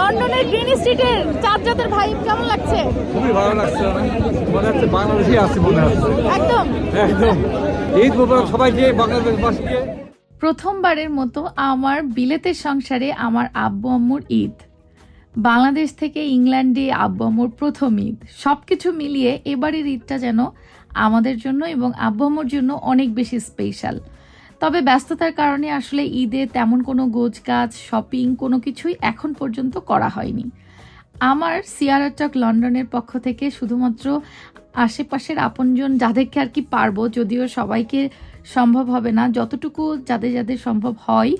লন্ডনের গ্রিন স্ট্রিটের চারজাতের ভাই কেমন লাগছে? খুবই ভালো লাগছে। মনে হচ্ছে বাংলাদেশে আছি মনে হচ্ছে। একদম। একদম। ঈদ মোবারক সবাইকে বাংলাদেশবাসীকে। প্রথমবারের মতো আমার বিলেতের সংসারে আমার আব্বু আম্মুর ঈদ। বাংলাদেশ থেকে ইংল্যান্ডে আব্বু আম্মুর প্রথম ঈদ। সব কিছু মিলিয়ে এবারের ঈদটা যেন আমাদের জন্য এবং আব্বু আম্মুর জন্য অনেক বেশি স্পেশাল তবে ব্যস্ততার কারণে আসলে ঈদে তেমন কোনো কাজ শপিং কোনো কিছুই এখন পর্যন্ত করা হয়নি। আমার সিয়ারাটক লন্ডনের পক্ষ থেকে শুধুমাত্র আশেপাশের আপনজন যাদেরকে আর কি পারব, যদিও সবাইকে সম্ভব হবে না, যতটুকু যাদের যাদের সম্ভব হয়,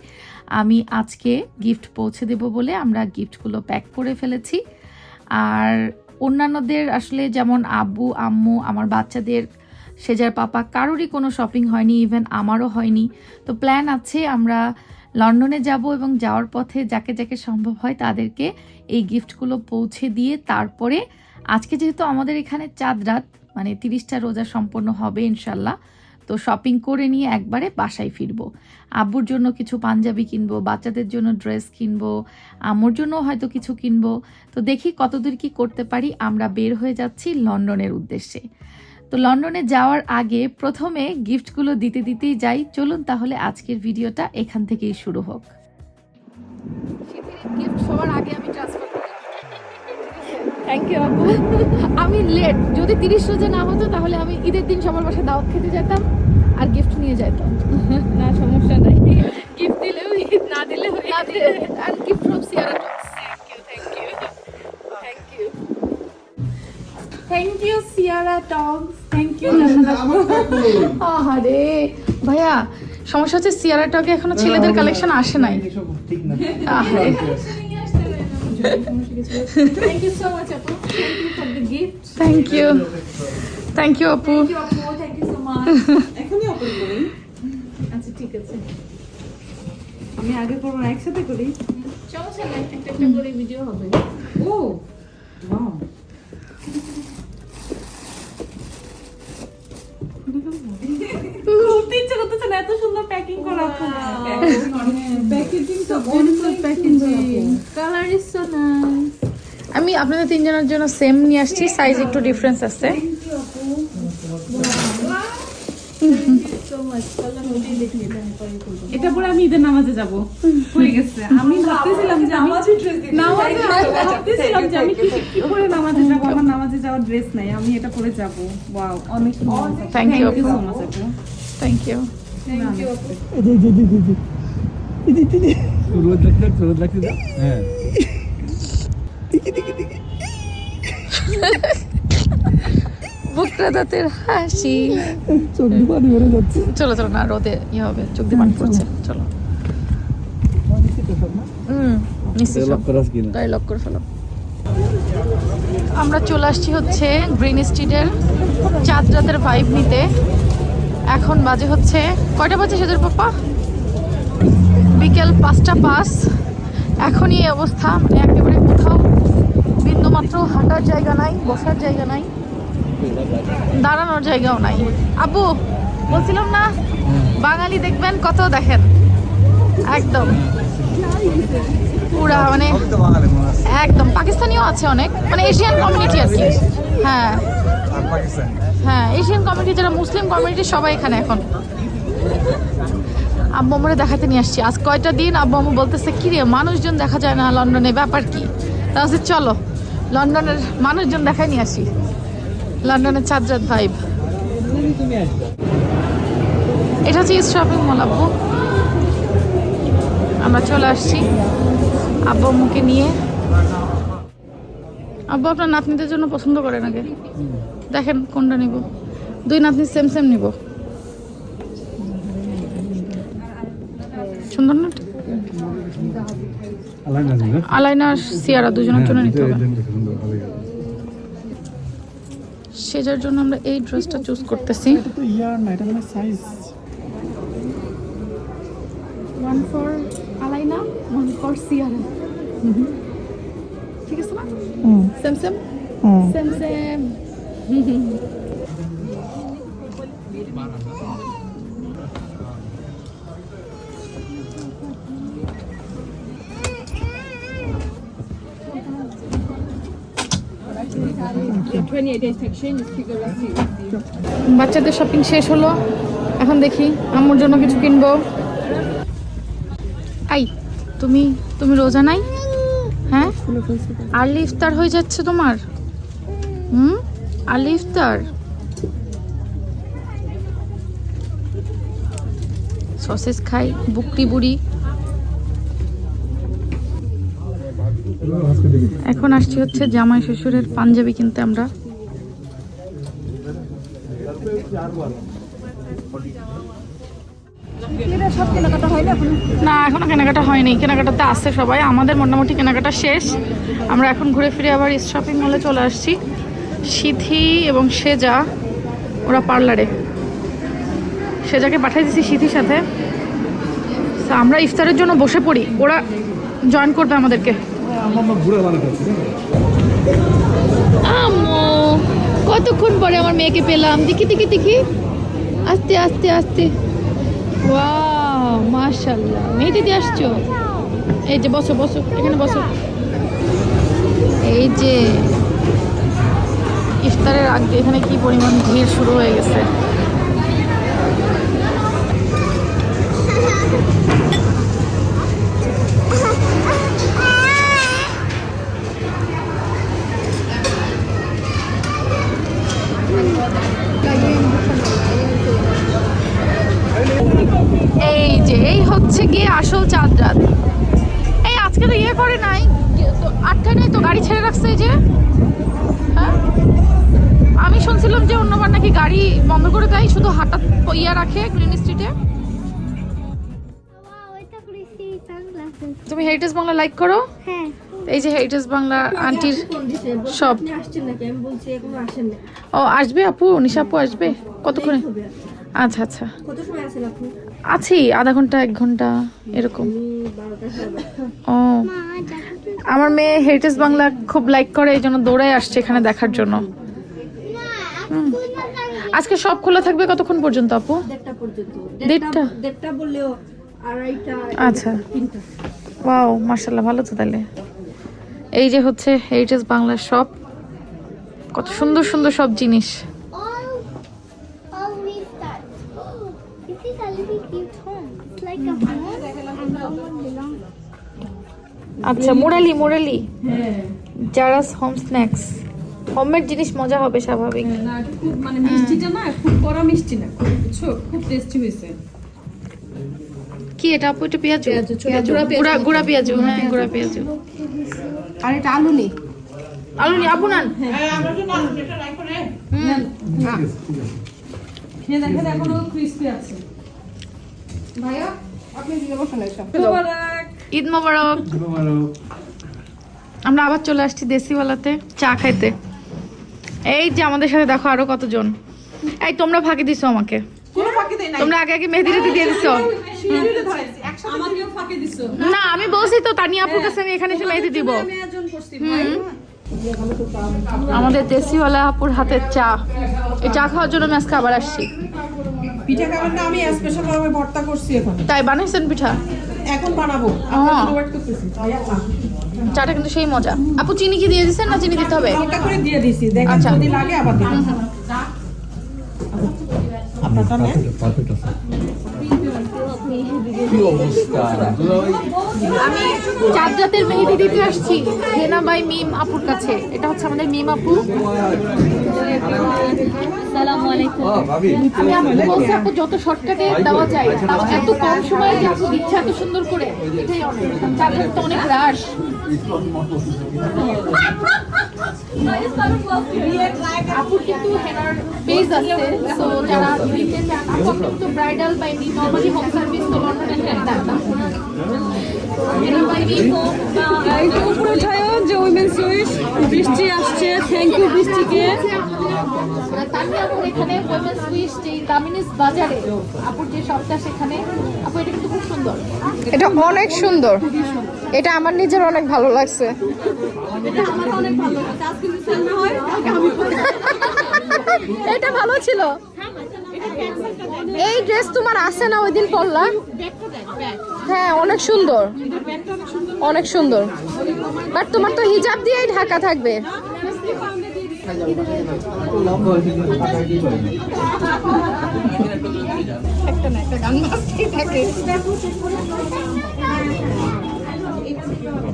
আমি আজকে গিফট পৌঁছে দেব বলে আমরা গিফটগুলো প্যাক করে ফেলেছি। আর অন্যান্যদের আসলে যেমন আব্বু, আম্মু, আমার বাচ্চাদের সেজার পাপা, কারোরই কোনো শপিং হয়নি ইভেন আমারও হয়নি। তো প্ল্যান আছে, আমরা লন্ডনে যাব এবং যাওয়ার পথে যাকে যাকে সম্ভব হয় তাদেরকে এই গিফটগুলো পৌঁছে দিয়ে তারপরে আজকে যেহেতু আমাদের এখানে চাঁদ রাত মানে তিরিশটা রোজা সম্পন্ন হবে ইনশাল্লাহ, তো শপিং করে নিয়ে একবারে বাসায় ফিরবো। আব্বুর জন্য কিছু পাঞ্জাবি কিনবো, বাচ্চাদের জন্য ড্রেস কিনবো আমার জন্য হয়তো কিছু কিনবো। তো দেখি কতদূর কি করতে পারি, আমরা বের হয়ে যাচ্ছি লন্ডনের উদ্দেশ্যে। তো লন্ডনে যাওয়ার আগে প্রথমে গিফটগুলো দিতে দিতেই যাই। চলুন তাহলে আজকের ভিডিওটা এখান থেকেই শুরু হোক। গিফট সবার আগে আমি ট্রান্সফার থ্যাংক ইউ আপু আমি লেট যদি তিরিশ রোজে না হতো তাহলে আমি ঈদের দিন সবার বাসায় দাওয়াত খেতে যেতাম আর গিফট নিয়ে যেতাম না সমস্যা নাই। গিফট দিলেও ঈদ না দিলেও দিলে আর gift from Siara thank you Siara টগস thank you আহারে ভাইয়া সমস্যা হচ্ছে সিয়ারা টকে এখনও ছেলেদের কালেকশন আসে নাই। আহারে। থ্যাংক ইউ সো মাচ আপু। Thank you for the gift thank you thank you আপু। থ্যাংক ইউ আপু থ্যাংক ইউ সো মাচ এখনই ওপেন করি। আচ্ছা ঠিক আছে। আমি আগে করব না একসাথে করি। সমস্যা নাই একটা একটা করে ভিডিও হবে। ও ওয়াও খুলতে ইচ্ছে করতেছে না এত সুন্দর প্যাকিং করা প্যাকেজিং তো beautiful packaging colour is so nice আমি আপনাদের তিনজনের জন্য সেম নিয়ে আসছি সাইজ একটু ডিফারেন্স আছে। এটা পরে আমি ঈদের নামাজে যাব। হয়ে গেছে। আমি ভাবতেছিলাম যে আমি নামাজে ভাবতেছিলাম যে আমি কি পরে নামাজে যাব? আমার নামাজে যাওয়ার ড্রেস নাই। আমি এটা পরে যাব। ওয়াও অনেক Thank you, সো। মাচ আপু। থ্যাংক ইউ থ্যাংক ইউ রোদ লাগতে রোদ লাগতে দাও। হ্যাঁ। বুকরা দাঁতের হাসি। চোখ দিয়ে পানি বেরো যাচ্ছে। চলো চলো না রোদে ইয়ে হবে চোখ দিয়ে পানি পড়ছে। চলো। আমরা চলে আসছি হচ্ছে গ্রিন স্ট্রিটের চাঁদ রাতের ভাইব নিতে। এখন বাজে হচ্ছে কয়টা বাজে সেদের পাপা বিকেল পাঁচটা পাস এখনই এই অবস্থা মানে একেবারে কোথাও বিন্দুমাত্র হাঁটার জায়গা নাই, বসার জায়গা নাই, দাঁড়ানোর জায়গাও নাই। আব্বু, বলছিলাম না, বাঙালি দেখবেন কত দেখেন। একদম। পুরা মানে একদম। পাকিস্তানিও আছে অনেক মানে এশিয়ান কমিউনিটি আর কি হ্যাঁ হ্যাঁ এশিয়ান কমিউনিটি যারা মুসলিম কমিউনিটি সবাই এখানে এখন। আব্বু আমরে দেখাতে নিয়ে আসছি। আজ কয়টা দিন আব্বু আম্মু বলতেছে, কি রে, মানুষজন দেখা যায় না লন্ডনে, ব্যাপার কি? তা হচ্ছে চলো, লন্ডনের মানুষজন দেখাই নিয়ে আসি। লন্ডনের চাঁদরাত ভাইব। এটা হচ্ছে শপিং মল আব্বু। আমরা চলে আসছি আব্বু আম্মুকে নিয়ে। আব্বু, আপনার নাতনিদের জন্য পছন্দ করেন আগে? দেখেন কোনটা নিব? দুই নাতনি সেম সেম নিব। সুন্দর না? আলাই আলাইনা সিয়ারা দুজনের জন্য নিতে হবে। সেজার জন্য আমরা এই ড্রেসটা চুজ করতেছি। One for Alaina one for Siara. ঠিক আছে না? Same same same same 28 days থেকে সেই থেকে রাখছি বাচ্চাদের শপিং শেষ হলো। এখন দেখি আম্মুর জন্য কিছু কিনবো। আই তুমি তুমি রোজা নাই? হ্যাঁ? আর্লি ইফতার হয়ে যাচ্ছে তোমার? হুম? আর্লি ইফতার সসেস খাই বুকরি বুড়ি। এখন আসছি হচ্ছে জামাই শ্বশুরের পাঞ্জাবি কিনতে আমরা। না এখনও কেনাকাটা হয়নি। কেনাকাটাতে আসছে সবাই। আমাদের মোটামুটি কেনাকাটা শেষ। আমরা এখন ঘুরে ফিরে আবার শপিং মলে চলে আসছি। সিথি এবং সেজা, ওরা পার্লারে। সেজাকে পাঠিয়ে দিয়েছি সিথির সাথে আমরা ইফতারের জন্য বসে পড়ি। ওরা জয়েন করবে আমাদেরকে। কতক্ষণ পরে আমার মেয়েকে পেলাম? দেখি দেখি দেখি। আস্তে আস্তে আস্তে। ওয়াও মাশাল্লাহ মেয়ে দিদি আসছো? এই যে বসো বসো, এখানে বসো। এই যে ইফতারের আগে এখানে কি পরিমাণ ভিড় শুরু হয়ে গেছে? এই যে, এই হচ্ছে গিয়ে আসল চাঁদ রাত। এই আজকে তো ইয়ে করে নাই, তো আটটায় নেই তো গাড়ি ছেড়ে রাখছে যে? হ্যাঁ? আমি শুনছিলাম যে অন্যবার নাকি গাড়ি বন্ধ করে দেয় শুধু হাঁটা ইয়া রাখে গ্রিন স্ট্রিটে তুমি হেরিটেজ বাংলা লাইক করো? হ্যাঁ। এই যে হেরিটেজ বাংলা আন্টির সব আসছেন নাকি? আমি বলছি এখনও আসেন না ও আসবে আপু? নিশা আপু আসবে? কতক্ষণে? আচ্ছা আচ্ছা। কত সময় আসেন আপনি? আছি আধা ঘণ্টা এক ঘণ্টা এরকম। ও আমার মেয়ে হেরিটেজ বাংলা খুব লাইক করে এই জন্য দৌড়াই আসছে এখানে দেখার জন্য। আজকে সব খোলা থাকবে কতক্ষণ পর্যন্ত আপু? দেড়টা পর্যন্ত। দেড়টা? দেড়টা বললেও আড়াইটা আচ্ছা। ওয়াও মার্শাল্লাহ ভালো তো তাহলে। এই যে হচ্ছে হেরিটেজ বাংলার শপ কত সুন্দর সুন্দর সব জিনিস। আচ্ছা মোরালি মোরালি। জারাস হোম স্ন্যাক্স হোমমেড জিনিস মজা হবে স্বাভাবিক। না খুব মানে মিষ্টিটা না খুব কড়া মিষ্টি না বুঝছ? খুব টেস্টি হয়েছে। কি এটা আপু এটা পেঁয়াজ? পেঁয়াজু, ছোট গুঁড়া পেঁয়াজু। গুঁড়া গুঁড়া পেঁয়াজ হ্যাঁ গুঁড়া পেঁয়াজ। আর এটা আলু নেই আলু নি আপু নান খেয়ে দেখেন এখনও ক্রিস্পি আছে। ভাইয়া আপনি দিকে বসেন এসব ঈদ মোবারক। আমরা আবার চলে আসছি দেশিওয়ালাতে চা খাইতে। এই যে আমাদের সাথে দেখো আরও কতজন। এই তোমরা ফাঁকি দিছো আমাকে। কোনো ফাঁকি দেই তোমরা আগে আগে মেহেদি রেদি দিয়ে দিছো। আমাকেও ফাঁকি দিছো। না আমি বলছি তো তানিয়া আপুর কাছে আমি এখানে এসে মেহেদি দিব। আমি আয়োজন করছি আমাদের দেশিওয়ালা আপুর হাতের চা। এই চা খাওয়ার জন্য আমি আজকে আবার আসছি। পিঠা খাবেন না আমি স্পেশাল ভাবে ভর্তা করছি এখন। তাই বানাইছেন পিঠা? এখন বানাবো। ওয়েট করতেছি। চাটা কিন্তু সেই মজা। আপু চিনি কি দিয়ে দিছেন না চিনি দিতে হবে? হালকা করে দিয়ে দিছি দেখেন আচ্ছা। যদি লাগে আবার দিবেন। আপনারটা নেন পারফেক্ট আছে। কি অবস্থা? আমি চাঁদ রাতের মেহেদি দিতে আসছি। হেনা বাই মিম আপুর কাছে। এটা হচ্ছে আমাদের মিম আপু। আমি আপু বলছি আপু যত শর্টকাটে দেওয়া যায় তাও এত কম সময়ে যে আপু দিচ্ছে এত সুন্দর করে এটাই অনেক। তো অনেক রাশ উইমেন্স বৃষ্টি আসছে থ্যাংক ইউ বৃষ্টিকে তানিয়া আপুর এখানে ওয়েমেন্স উইশ যে দামিনিস বাজারে আপুর যে সেখানে আপু এটা কিন্তু খুব সুন্দর এটা অনেক সুন্দর। এটা আমার নিজের অনেক ভালো লাগছে। এটা আমার অনেক ভালো লাগছে। এটা ভালো ছিল। এই ড্রেস তোমার আছে না ওই দিন পরলা হ্যাঁ অনেক সুন্দর। অনেক সুন্দর। বাট তোমার তো হিজাব দিয়েই ঢাকা থাকবে।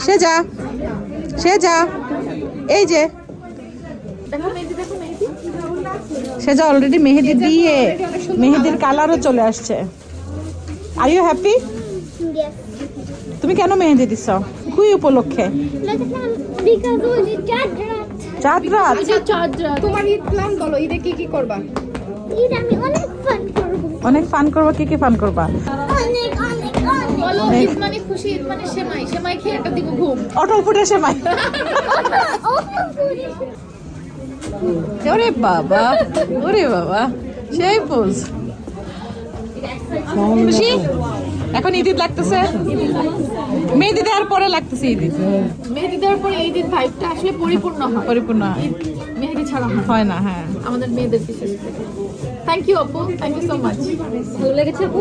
সে যা সে যা। এই যে। সে যা অলরেডি মেহেদি দিয়ে মেহেদির কালারও চলে আসছে। আর ইউ হ্যাপি তুমি কেন মেহেদি দিছ? খুবই উপলক্ষে। Because it was a judgment. চাঁদ রাত তোমার ঈদ প্ল্যান বলো ঈদে কি কি করবা? অনেক ফান করব। অনেক ফান করবা কি কি ফান করবা? ঈদ মানে খুশি ঈদ মানে সেমাই। সেমাই খেয়ে একটা দিব ঘুম। অটল ফুটে সে ওরে বাবা ওরে বাবা সেই পোজ। খুশি? এখন ঈদ ঈদ লাগতেছে? মেহেদি দেওয়ার পরে লাগতেছে ঈদ ঈদ। মেহেদি দেওয়ার পরে ঈদ ঈদ ভাইবটা আসলে পরিপূর্ণ হয়। পরিপূর্ণ মেহেদি ছাড়া হয় হয় না হ্যাঁ। আমাদের মেয়েদের বিশেষ। করে থ্যাংক ইউ আপু থ্যাংক ইউ সো মাচ ভালো লেগেছে আপু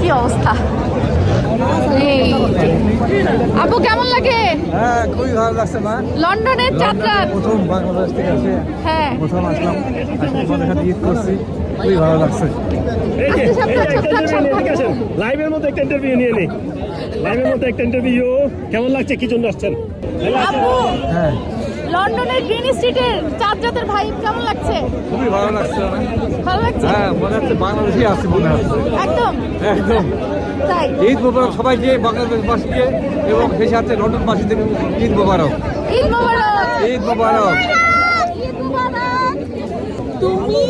কি অবস্থা? এই আপু কেমন লাগে? হ্যাঁ খুবই ভালো লাগছে মা। লন্ডনের চাঁদরাত প্রথম বাংলাদেশ থেকে আসে। হ্যাঁ। প্রথম আসলাম। আজকে তোমাদের সাথে ঈদ করছি। খুবই ভালো লাগছে। লাইভের মধ্যে একটা ইন্টারভিউ নিয়ে নি। লাইভের মধ্যে একটা ইন্টারভিউ কেমন লাগছে? কি জন্য আসছেন? আপু! হ্যাঁ। লন্ডনের গ্রিন স্ট্রিটের চাঁদরাতের ভাই কেমন লাগছে? খুবই ভালো লাগছে। ভালো লাগছে? হ্যাঁ মনে হচ্ছে বাংলাদেশে আসছি মনে হচ্ছে। একদম? একদম। তাই? ঈদ মোবারক সবাইকে বাংলাদেশবাসীকে এবং সেই সাথে লন্ডনবাসীদের ঈদ মোবারক। ঈদ মোবারক! ঈদ মোবারক। তুমি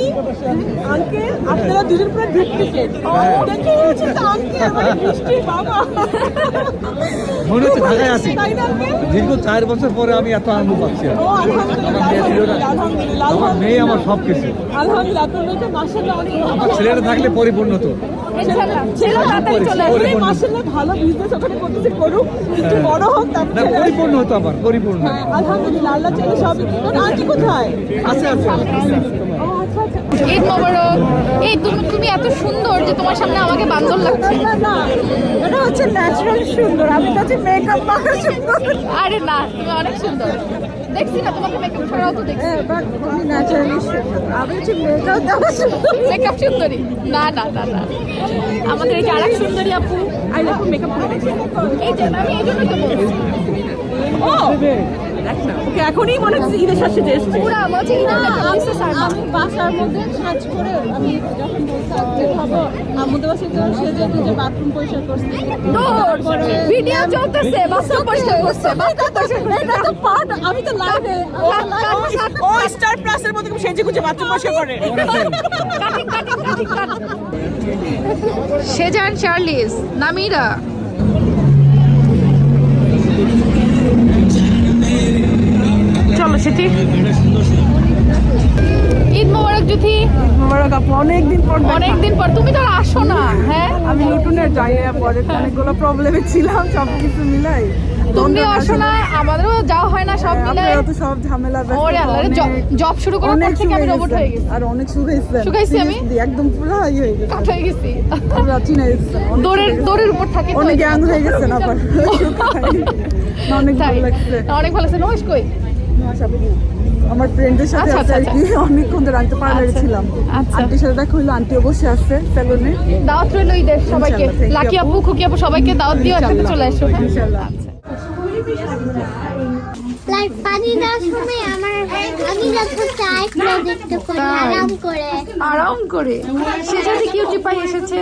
আঙ্কেল আপনারা দুজন পুরো ঢুকতেছেন দেখে হচ্ছে আঙ্কেল মানে বৃষ্টি বাবা। মনে হচ্ছে ঢাকায় আছি। দীর্ঘ চার বছর পরে আমি এত আনন্দ পাচ্ছি। আমার মেয়ে আমার সব কিছু। আলহামদুলিল্লাহ আপনার মেয়েটা মাশাআল্লাহ অনেক আমার ছেলেটা থাকলে পরিপূর্ণ তো। ভালো বিজনেস ওখানে করতেছে করুক। একটু বড় হোক না তারপরে পরিপূর্ণ হতো আমার পরিপূর্ণ। হ্যাঁ, আলহামদুলিল্লাহ আল্লাহ চাইলে সবই। আন্টি কোথায়? আছে আছে। ঈদ মোবারক। এই তুমি তুমি এত সুন্দর যে তোমার সামনে আমাকে বান্দর লাগছে। না এটা হচ্ছে ন্যাচারাল সুন্দর আমি তো হচ্ছে মেকআপ মাখা সুন্দর আরে না তুমি অনেক সুন্দর। দেখছি না তোমাকে মেকআপ ছাড়াও তো দেখছি। হ্যাঁ বাট আমি ন্যাচারালি সুন্দর আমি হচ্ছে মেকআপ দেওয়া সুন্দর। মেকআপ সুন্দরী? না না না না। আমাদের এই যে আরেক সুন্দরী আপু আই লাভ মেকআপ করে এই যে আমি এই জন্যই তো বলছি। ও! দেখ না, ওকে এখনই মনে হচ্ছে ঈদের সাথে এসছে। পুরা আমার ঈদের মেকআপ স্যার আমি বাসার মধ্যে সাজ করে আমি যখন বলছি আজকে খাব। আমাদের বাসায় তো সে যেহেতু যে বাথরুম পরিষ্কার করছে ভিডিও চলতেছে বাস্তব পরিষ্কার করছে বাস্তব পরিষ্কার করছে। এটা তো পার্ট আমি তো লাইভে ও স্টার প্লাসের মধ্যে সেজে গুজে বাথরুম পরিষ্কার করে। সেজান চার্লিস নামিরা। চলো ঈদ মোবারক জুথি মোবারক আপু অনেকদিন পর অনেকদিন পর। তুমি তো আর আসো না হ্যাঁ? আমি লুটুনের যাই না পরে অনেকগুলো প্রবলেমে ছিলাম সব কিছু মিলাই তুমিও আসো না আমাদেরও যাওয়া হয় না সব মিলে তো সব ঝামেলা ওরে আল্লাহ অনেক- জব শুরু করার পর থেকে আমি রোবট হয়ে গেছি। আর অনেক শুকাইছে। শুকাইছি আমি? একদম পুরো হাই হয়ে গেছে। কাঠ হয়ে গেছি। পুরো চিনে গেছে। অনেক দৌড়ের দৌড়ের উপর থাকি অনেক ইয়াং হয়ে গেছে না না, অনেক ভালো লাগছে। অনেক ভালো লাগছে। নমস কই? আশা করি। আমার ফ্রেন্ডের সাথে আচ্ছা, আছে আর আচ্ছা, কি। অনেকক্ষণ ধরে আনতে পার্লারে আচ্ছা, ছিলাম। আচ্ছা। আন্টির সাথে দেখা হইল আন্টিও বসে আছে সেলুনে দাওয়াত রইল ঈদের সবাইকে। লাকি আপু। খুকি আপু সবাইকে দাওয়াত দিও একসাথে চলে আসো হ্যাঁ? ইনশাআল্লাহ। আচ্ছা লাইক পানি দেওয়ার সময় আমার আমি যখন চাই প্রজেক্ট করি আরাম করে। আরাম করে। কিউটি পাই এসেছে?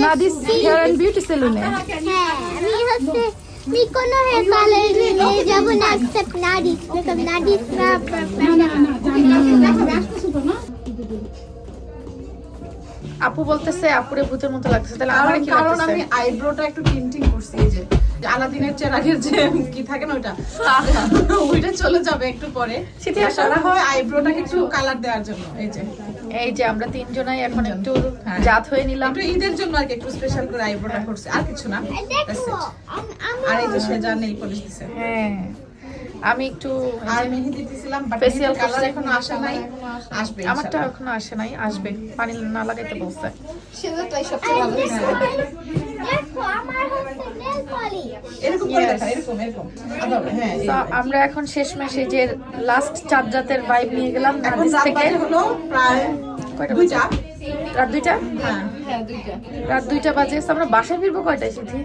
নাদিস হেয়ার এন্ড বিউটি সেলুনে। হ্যাঁ আমি হচ্ছে আপু বলতেছে আপুরে ভূতের মতো লাগতেছে। তাহলে আমার কি কারণ আমি আইব্রোটা একটু টিনটিং করছি এই যে আলাদিনের চেরাগের যে কি থাকে না ওটা ওইটা চলে যাবে একটু পরে। আসো। হয় আইব্রোটাকে একটু কালার দেওয়ার জন্য এই যে। এই যে আমরা তিনজনাই এখন একটু হ্যাঁ। জাত হয়ে নিলাম। একটু ঈদের জন্য আর কি একটু স্পেশাল করে আইব্রোটা করছি। আর কিছু না। আর এই যে সেজা নেল পলিশ দিছে। হ্যাঁ। আমি একটু আর মেহেদি দিছিলাম কালার এখনও আসে নাই। আসবে আমারটা। এখনও আসে নাই আসবে। পানি না লাগাইতে বলছে। সেটাই সবচেয়ে ভালো this হ্যাঁ। one. দেখো আমার হচ্ছে nail polish. এরকম করে দেখা এরকম এরকম। হ্যাঁ আমরা এখন শেষ মাসে যে লাস্ট চার জাতের ভাইব নিয়ে গেলাম এখন থেকে হলো প্রায় কয়টা দুইটা। রাত দুইটা? হ্যাঁ। রাত দুইটা বাজে আমরা বাসায় ফিরবো কয়টায় সিদ্ধি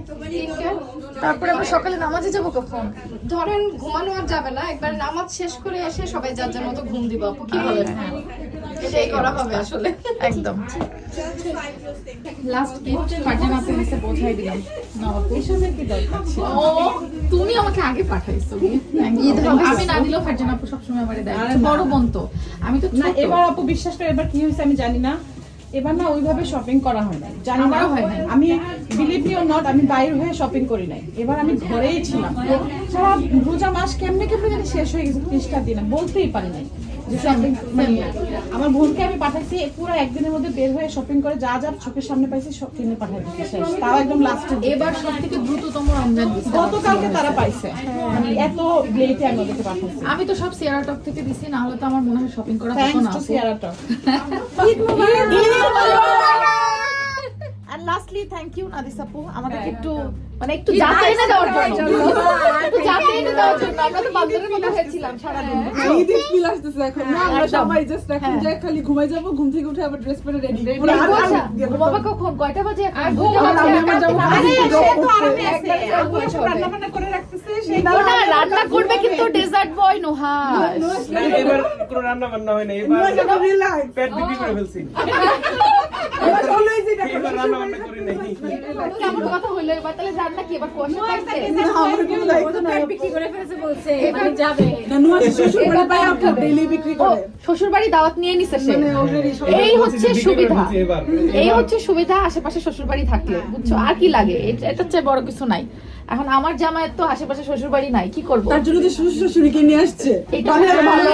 তারপরে আমরা সকালে নামাজে যাব কখন? ধরেন ঘুমানো আর যাবে না। একবার নামাজ শেষ করে এসে সবাই যার যার মতো ঘুম দিব আপু কি বলেন? এটাই করা হবে আসলে। একদম। লাস্ট গিফট ফারজানা এসে পৌঁছাই দিলাম। নবাবু এসবের কি দরকার ছিল? তুমি আমাকে আগে পাঠাইছো। ঈদ হবে আমি না দিলেও ফারজানা আপু সবসময় আমারে দেয়। বড় বোন তো। আমি তো না এবার আপু বিশ্বাস করে এবার কি হয়েছে আমি জানি না। এবার না ওইভাবে শপিং করা হয় না জানি না হয় নাই। আমি বিলিভ মি নট আমি বাইরে হয়ে শপিং করি নাই। এবার আমি ঘরেই ছিলাম। সারা রোজা মাস কেমনে কেমনে জানি শেষ হয়ে গেছে ত্রিশটা দিন বলতেই পারি নাই। আমার বোনকে আমি পাঠাইছি পুরো একদিনের মধ্যে বের হয়ে শপিং করে যা যা চোখের সামনে পাইছি সব কিনে পাঠাই দিচ্ছি তাও একদম লাস্টে এবার সব থেকে দ্রুততম রমজান গতকালকে তারা পাইছে। মানে এত লেটে আমি ওদেরকে পাঠাইছি। আমি তো সব সিয়ারা টক থেকে দিছি না হলে তো আমার মনে হয় শপিং করা হতো না। সিয়ারা আর লাস্টলি থ্যাংক ইউ নাদিস আপু আমাদেরকে একটু মানে একটু যাতে এনে দেওয়ার জন্য। একটু যাতে এনে দেওয়ার জন্য। আমরা তো বান্ধবীর মতো হয়েছিলাম সারাদিন। ঈদের ফিল আসতেছে এখন। না আমরা সবাই জাস্ট এখন যে খালি ঘুমাই যাব ঘুম থেকে উঠে আবার ড্রেস পরে রেডি ঘুমাবা কখন? কয়টা বাজে এখন? দুইটা বাজে আরে আরে, সে তো আরামে আছে। আপু এসব রান্না বান্না করে রাখতেছে সেই ও না, রান্না করবে কিন্তু ডেজার্ট বয় নোহাস এবার কোনো রান্না বান্না হয় না এবার পেট বিক্রি করে ফেলছি। শ্বশুর বাড়ি দাওয়াত নিয়ে নিছে সে। এই হচ্ছে সুবিধা। এই হচ্ছে সুবিধা আশেপাশে শ্বশুর বাড়ি থাকলে বুঝছ? আর কি লাগে? এটা এটার চেয়ে বড় কিছু নাই। এখন আমার জামাইয়ের তো আশেপাশে শ্বশুর বাড়ি নাই কি করব? তার জন্য তো শ্বশুর শাশুড়িকে নিয়ে আসছে। এটা ভালো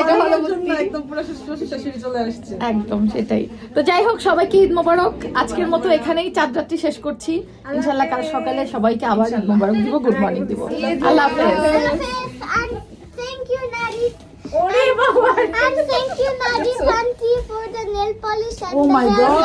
এটা হলো একদম পুরো শ্বশুর শাশুড়ি চলে আসছে। একদম সেটাই। তো যাই হোক সবাইকে ঈদ মোবারক। আজকের মতো এখানেই চাঁদ রাত্রি শেষ করছি। ইনশাল্লাহ কাল সকালে সবাইকে আবার ঈদ মোবারক দিব গুড মর্নিং দিব। আল্লাহ হাফেজ। And thank you, And thank you, Nadi Fanti, for the nail polish and Oh my God.